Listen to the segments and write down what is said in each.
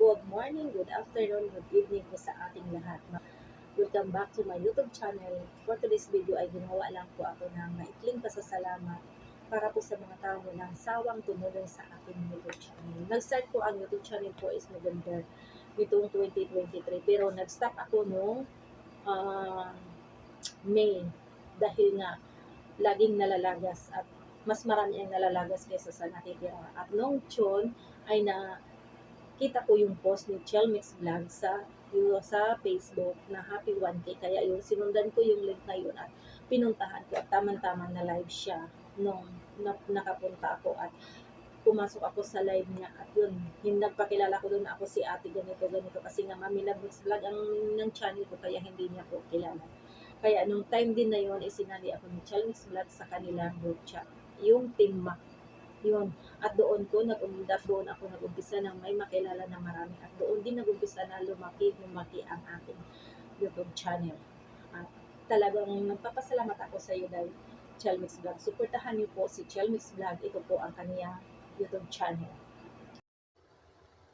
Good morning, good afternoon, good evening po sa ating lahat. Welcome back to my YouTube channel. For today's video ay ginawa lang po ako ng maikling pasasalamat para po sa mga tao ng sawang tumulong sa aking YouTube channel. Nag-start po ang YouTube channel po is November nitong 2023 pero nag-stop ako noong ah, May dahil nga laging nalalagas at mas marami ang nalalagas kaysa sa natitira. At noong June ay na kita ko yung post ni Chelmix Vlog sa yung sa Facebook na happy 1K. Kaya yung sinundan ko yung link na yun at pinuntahan ko at tamang-tama na live siya nung na, nakapunta ako at pumasok ako sa live niya at yun, yung nagpakilala ko doon na ako si ate ganito, ganito kasi nga Mami Mix Vlog ang ng channel ko kaya hindi niya po kilala. Kaya nung time din na yun, isinali ako ni Chelmix Vlog sa kanilang group chat. Yung Team Mac. Yun. At doon ko, nag-umidap doon ako nag-umpisa ng may makilala na marami. At doon din nag-umpisa na lumaki, lumaki ang aking YouTube channel. At talagang nagpapasalamat ako sa iyo dahil Chelmix Vlog. Suportahan niyo po si Chelmix Vlog. Ito po ang kanyang YouTube channel.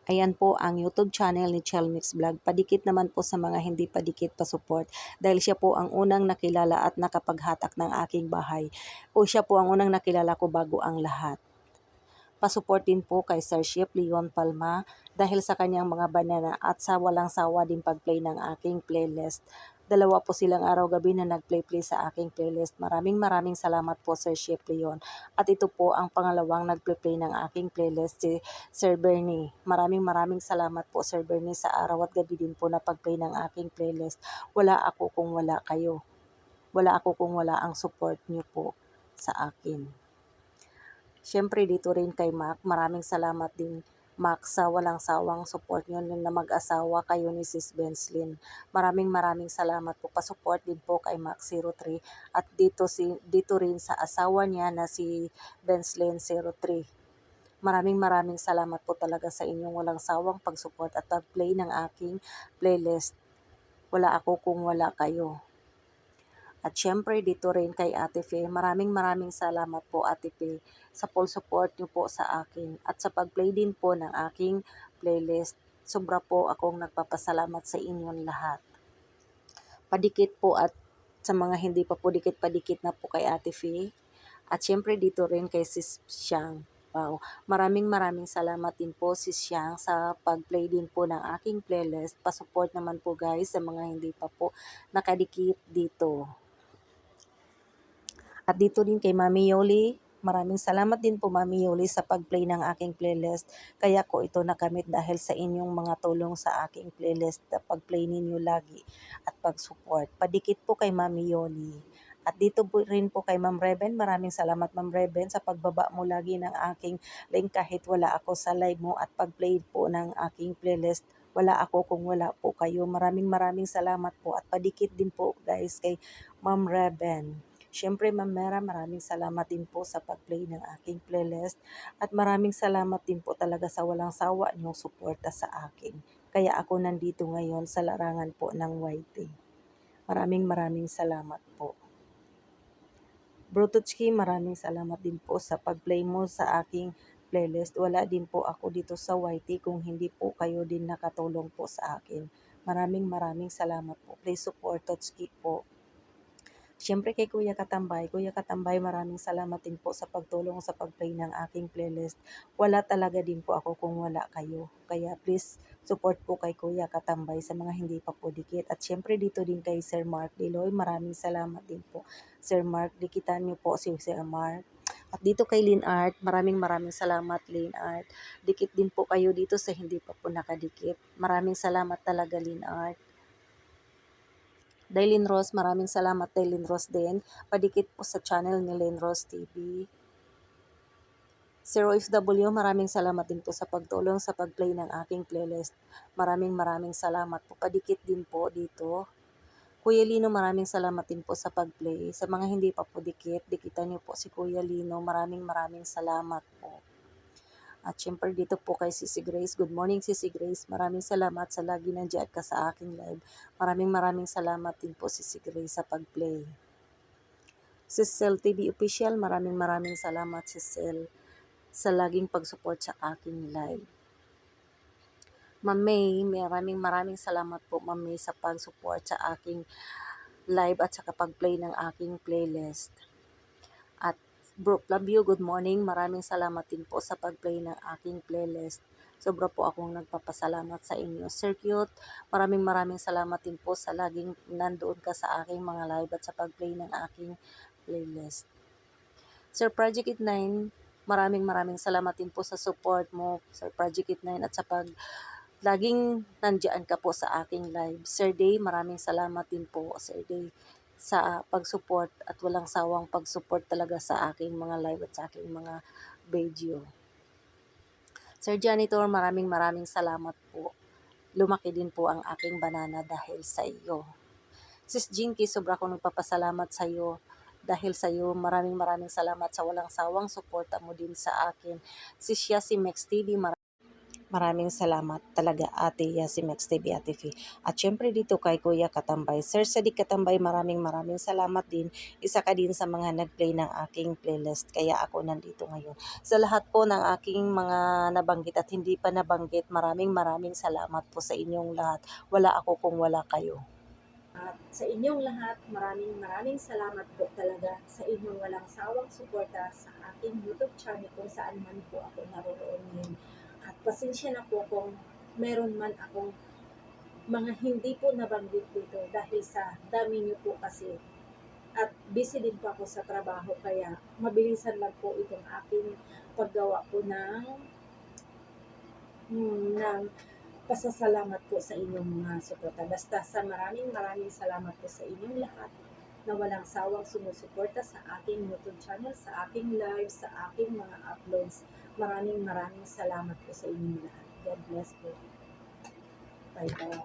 Ayan po ang YouTube channel ni Chelmix Vlog. Padikit naman po sa mga hindi padikit pa support dahil siya po ang unang nakilala at nakapaghatak ng aking bahay. O siya po ang unang nakilala ko bago ang lahat. Pasupport din po kay Sir Ship Leon Palma dahil sa kanyang mga banana at sa walang sawa din pag-play ng aking playlist. Dalawa po silang araw-gabi na nag-play-play sa aking playlist. Maraming maraming salamat po Sir Ship Leon. At ito po ang pangalawang nag-play ng aking playlist si Sir Bernie. Maraming maraming salamat po Sir Bernie sa araw at gabi din po na pag-play ng aking playlist. Wala ako kung wala kayo. Wala ako kung wala ang support niyo po sa akin. Siyempre dito rin kay Mac, maraming salamat din Mac sa walang sawang support nyo na mag-asawa kayo ni Sis Benslin. Maraming maraming salamat po. Pasupport din po kay Mac03 at dito, si, dito rin sa asawa niya na si Benslin 03. Maraming maraming salamat po talaga sa inyong walang sawang pag-support at pag-play ng aking playlist. Wala ako kung wala kayo. At syempre dito rin kay Ate Fe, maraming maraming salamat po Ate Fe sa full support niyo po sa akin at sa pag-play din po ng aking playlist. Sobra po akong nagpapasalamat sa inyong lahat. Padikit po at sa mga hindi pa po dikit padikit na po kay Ate Fe. At syempre dito rin kay Sis Siyang. Wow. Maraming maraming salamat din po Sis Siyang sa pag-play din po ng aking playlist. Pasupport naman po guys sa mga hindi pa po nakadikit dito. At dito din kay Mami Yoli, maraming salamat din po Mami Yoli sa pag-play ng aking playlist. Kaya ko ito nakamit dahil sa inyong mga tulong sa aking playlist na pag-play ninyo lagi at pag-support. Padikit po kay Mami Yoli. At dito po rin po kay Ma'am Reben, maraming salamat Ma'am Reben sa pagbaba mo lagi ng aking link kahit wala ako sa live mo at pag-play po ng aking playlist. Wala ako kung wala po kayo. Maraming maraming salamat po at padikit din po guys kay Ma'am Reben. Siyempre, Ma'am Mera, maraming salamat din po sa pag-play ng aking playlist at maraming salamat din po talaga sa walang sawa niyong suporta sa akin. Kaya ako nandito ngayon sa larangan po ng YT. Maraming maraming salamat po. Brututski, maraming salamat din po sa pag-play mo sa aking playlist. Wala din po ako dito sa YT kung hindi po kayo din nakatulong po sa akin. Maraming maraming salamat po. Please support Totski po. Siyempre kay Kuya Katambay, Kuya Katambay maraming salamat din po sa pagtulong sa pag-play ng aking playlist. Wala talaga din po ako kung wala kayo. Kaya please support po kay Kuya Katambay sa mga hindi pa po dikit. At siyempre dito din kay Sir Mark Diloy, maraming salamat din po. Sir Mark, dikitan niyo po si Sir Mark. At dito kay Lin Art, maraming maraming salamat Lin Art. Dikit din po kayo dito sa hindi pa po nakadikit. Maraming salamat talaga Lin Art. Dailin Rose, maraming salamat Dailin Rose din. Padikit po sa channel ni Lynn Rose TV. Zero FW, maraming salamat din po sa pagtulong sa pag-play ng aking playlist. Maraming maraming salamat po. Padikit din po dito. Kuya Lino, maraming salamat din po sa pag-play. Sa mga hindi pa po dikit, dikitan niyo po si Kuya Lino. Maraming maraming salamat po. At syempre dito po kay Sisi Grace. Good morning Sisi Grace. Maraming salamat sa lagi nandiyan ka sa aking live. Maraming maraming salamat din po Sisi Grace sa pag-play. Sisel TV Official, maraming maraming salamat Sisel sa laging pag-support sa aking live. Ma'am maraming maraming salamat po Ma'am sa pag-support sa aking live at sa pag-play ng aking playlist. At Bro Love good morning. Maraming salamat din po sa pag-play ng aking playlist. Sobra po akong nagpapasalamat sa inyo. Sir Cute, maraming maraming salamat din po sa laging nandoon ka sa aking mga live at sa pag-play ng aking playlist. Sir Project It 9, maraming maraming salamat din po sa support mo, Sir Project It 9 at sa pag laging nandiyan ka po sa aking live. Sir Day, maraming salamat din po, Sir Day, sa pag-support at walang sawang pag-support talaga sa aking mga live at sa aking mga video. Sir Janitor, maraming maraming salamat po. Lumaki din po ang aking banana dahil sa iyo. Sis Jinky, sobra akong nagpapasalamat sa iyo dahil sa iyo. Maraming maraming salamat sa walang sawang suporta mo din sa akin. Sis Yasimex TV, mar- maraming salamat talaga ate Yasimex TV, ate Fi. At syempre dito kay Kuya Katambay. Sir Sadik Katambay, maraming maraming salamat din. Isa ka din sa mga nag-play ng aking playlist. Kaya ako nandito ngayon. Sa lahat po ng aking mga nabanggit at hindi pa nabanggit, maraming maraming salamat po sa inyong lahat. Wala ako kung wala kayo. At sa inyong lahat, maraming maraming salamat po talaga sa inyong walang sawang suporta sa aking YouTube channel kung saan man po ako naroon ngayon. At pasensya na po kung meron man akong mga hindi po nabanggit dito dahil sa dami niyo po kasi. At busy din po ako sa trabaho kaya mabilisan lang po itong aking paggawa po ng hmm, ng pasasalamat po sa inyong mga suporta. Basta sa maraming maraming salamat po sa inyong lahat na walang sawang sumusuporta sa aking YouTube channel, sa aking live, sa aking mga uploads. Maraming maraming salamat po sa inyong lahat. God bless po. Bye-bye.